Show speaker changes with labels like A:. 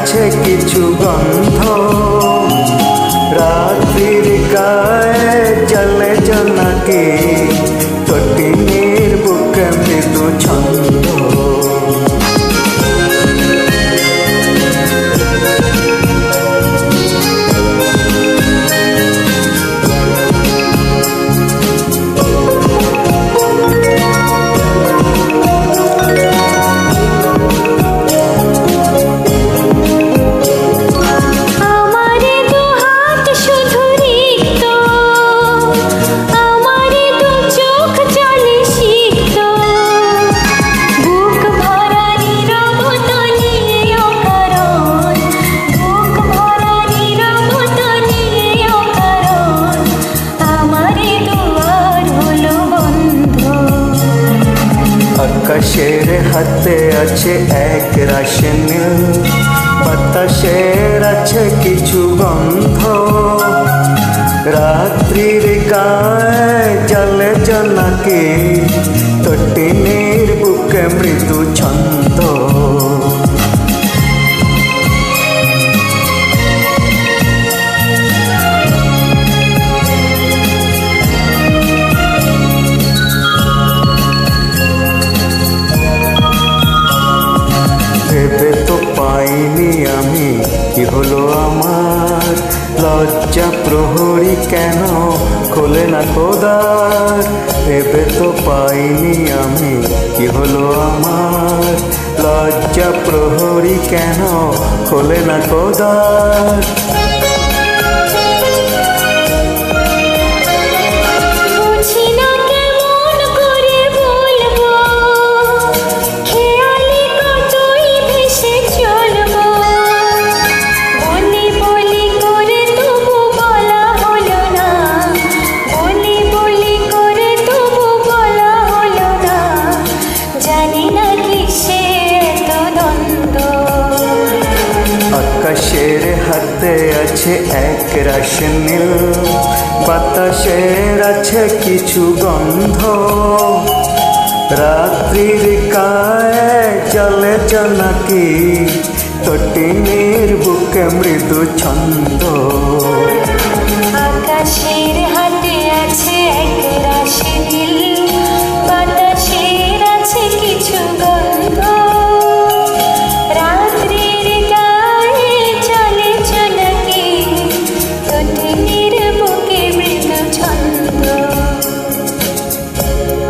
A: আছে কিছু গন্ধ। রাত্রির গায়ে চলে জনাকে
B: আকাশের হাতে আছে এক রাশন বাতাসের আছে কিছু গন্ধ রাত্রির গায়ে জলে জনাকে তটিনীর বুকে মৃদু ছন্দ কি হলো আমার? লজ্জা প্রহরী কেন? খোলে না কোদার ভেবে তো পাইনি আমি কি হলো আমার? লজ্জা প্রহরী কেন? খোলে না কোদার আকাশের হাতে আছে এক রাস নীল বাতাসের আছে কিছু গন্ধ। রাত্রির কায়ে চলে জনাকি। তটিনীর বুকে মৃদু ছন্দ।